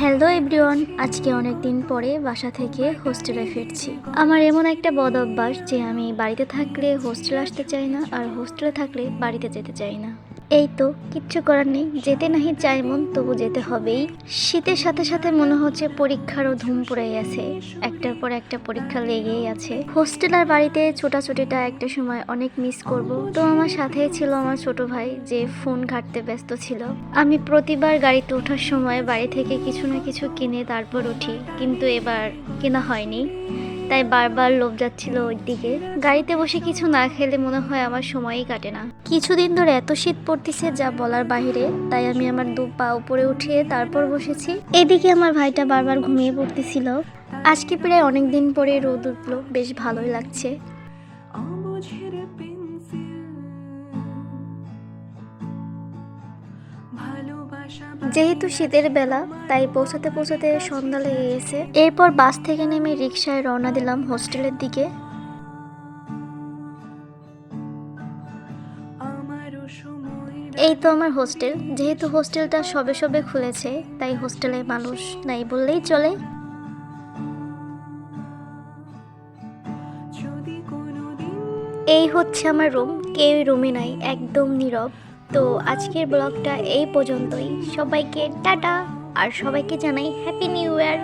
Hello everyone আজকে অনেক দিন পরে বাসা থেকে হোস্টেলে ফিরছি। আমার এমন একটা বদ অভ্যাস যে আমি বাড়িতে থাকলে হোস্টেলে আসতে চাই না আর হোস্টেলে থাকলে বাড়িতে যেতে চাই না। এই তো, কিচ্ছু করার নেই। যেতে নাহি চাই মন, তবু যেতে হবেই। শীতের সাথে সাথে মনে হচ্ছে পরীক্ষারও ধুম পড়ে গেছে। একটার পর একটা পরীক্ষা লেগেই আছে। হোস্টেল আর বাড়িতে ছোটাছুটিটা একটা সময় অনেক মিস করব। তো আমার সাথেই ছিল আমার ছোট ভাই, যে ফোন ঘাটতে ব্যস্ত ছিল। আমি প্রতিবার গাড়িতে ওঠার সময় বাড়ি থেকে কিছু না কিছু কিনে তারপর উঠি। কিন্তু এবার কেনা হয়নি। তাই বারবার লোভ যাচ্ছিল ওই দিকে। গাড়িতে বসে কিছু না খেলে মনে হয় আমার সময়ই কাটে না। কিছুদিন ধরে এত শীত পড়তেছে যা বলার বাহিরে, তাই আমি আমার দু পা উপরে উঠিয়ে তারপর বসেছি। এদিকে আমার ভাইটা বারবার ঘুমিয়ে পড়তেছিল। আজকে প্রায় অনেক দিন পরে রোদ উঠল, বেশ ভালোই লাগছে। যেহেতু শীতের বেলা, তাই পৌঁছাতে পৌঁছাতে সন্ধ্যা লেগে গেছে। এরপর বাস থেকে নেমে রিক্সায় রওনা দিলাম হোস্টেলের দিকে। এই তো আমার হোস্টেল। যেহেতু হোস্টেলটা সবে সবে খুলেছে, তাই হোস্টেলে মানুষ নাই বললেই চলে। এই হচ্ছে আমার রুম। কেউ রুমে নাই, একদম নীরব। তো আজকের ব্লগটা এই পর্যন্তই। সবাইকে টাটা আর সবাইকে জানাই হ্যাপি নিউ ইয়ার